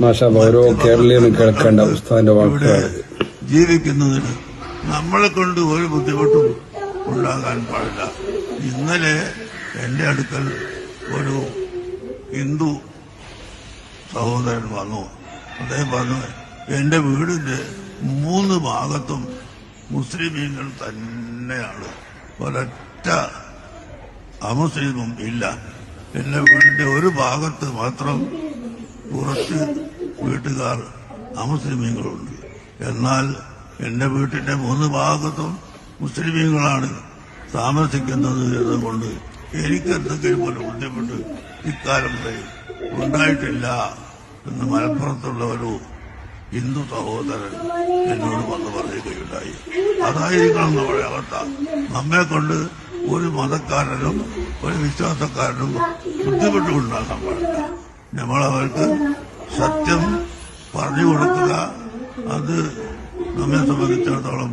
മാഷാ ഓരോ കേരളീയനും കേൾക്കേണ്ട ഉസ്താദിന്റെ വാക്കുകൾ ജീവിക്കുന്നതിന് നമ്മളെ കൊണ്ട് ഒരു ബുദ്ധിമുട്ടും ഉണ്ടാകാൻ പാടില്ല. ഇന്നലെ എന്റെ അടുക്കൽ ഒരു ഹിന്ദു സഹോദരൻ വന്നു. അദ്ദേഹം പറഞ്ഞു എന്റെ വീടിന്റെ മൂന്ന് ഭാഗത്തും മുസ്ലിമീങ്ങൾ തന്നെയാണ്. ഒരൊറ്റ അമുസ്ലിമും ഇല്ല. എന്റെ വീടിന്റെ ഒരു ഭാഗത്ത് മാത്രം കുറച്ച് വീട്ടുകാർ അമുസ്ലിമീങ്ങളുണ്ട്. എന്നാൽ എന്റെ വീട്ടിന്റെ മൂന്ന് ഭാഗത്തും മുസ്ലിമീങ്ങളാണ് താമസിക്കുന്നത് എന്നുകൊണ്ട് എനിക്ക് എന്തെങ്കിലും ഒരു ബുദ്ധിമുട്ട് ഇക്കാലം ഉണ്ടായിട്ടില്ല എന്ന് മലപ്പുറത്തുള്ള ഒരു ഹിന്ദു സഹോദരൻ എന്നോട് വന്ന് പറയുകയുണ്ടായി. അതായിരിക്കണം നമ്മുടെ അവസ്ഥ. നമ്മെ കൊണ്ട് ഒരു മതക്കാരനും ഒരു വിശ്വാസക്കാരനും ബുദ്ധിമുട്ടുണ്ടാകാൻ പാടില്ല. നമ്മളവർക്ക് സത്യം പറഞ്ഞു കൊടുക്കുക. അത് നമ്മെ സംബന്ധിച്ചിടത്തോളം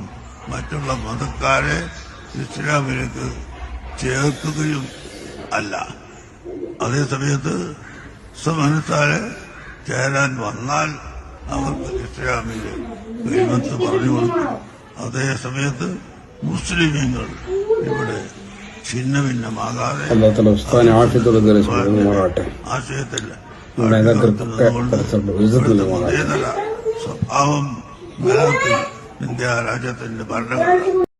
മറ്റുള്ള മതക്കാരെ ഇസ്ലാമിലേക്ക് ചേർക്കുകയും അല്ല. അതേസമയത്ത് സമനത്താരെ ചേരാൻ വന്നാൽ അവർക്ക് ഇസ്ലാമിലെ കൈമത്ത് പറഞ്ഞു കൊടുക്കും. അതേസമയത്ത് മുസ്ലിമീങ്ങൾ ഇവിടെ ഛിന്ന ഭിന്നമാകാതെ ആശയത്തിൽ സ്വഭാവം നിലനിർത്തി ഇന്ത്യ രാജ്യത്തിന്റെ ഭരണഘടന.